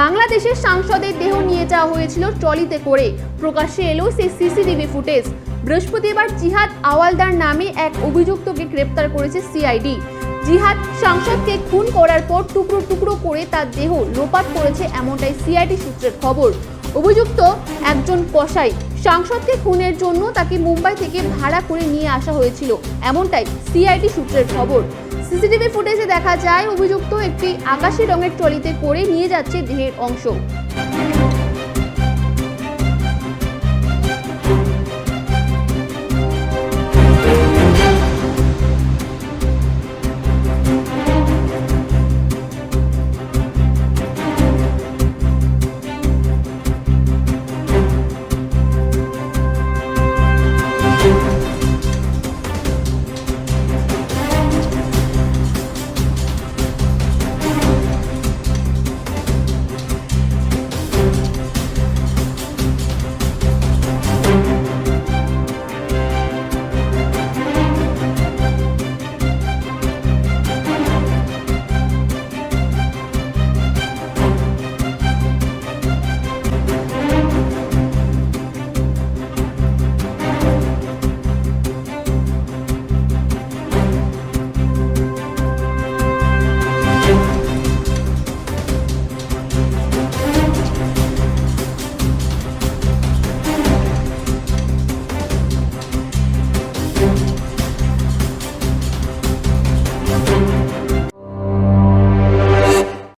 বাংলাদেশের সাংসদের দেহ নিয়ে যাওয়া হয়েছিল ট্রলিতে করে। প্রকাশ্যে এলো সেই সিসিটিভি ফুটেজ। বৃহস্পতিবার জিহাদ আওয়ালদার নামে এক অভিযুক্তকে গ্রেপ্তার করেছে সিআইডি। জিহাদ সাংসদকে খুন করার পর টুকরো টুকরো করে তার দেহ লোপাট করেছে এমনটাই সিআইডি সূত্রের খবর। অভিযুক্ত একজন কসাই সাংসদকে খুনের জন্য তাকে মুম্বাই থেকে ভাড়া করে নিয়ে আসা হয়েছিল, এমনটাই সিআইডি সূত্রের খবর। সিসিটিভি ফুটেজে দেখা যায় অভিযুক্ত একটি আকাশি রঙের ট্রলিতে করে নিয়ে যাচ্ছে দেহের অংশ।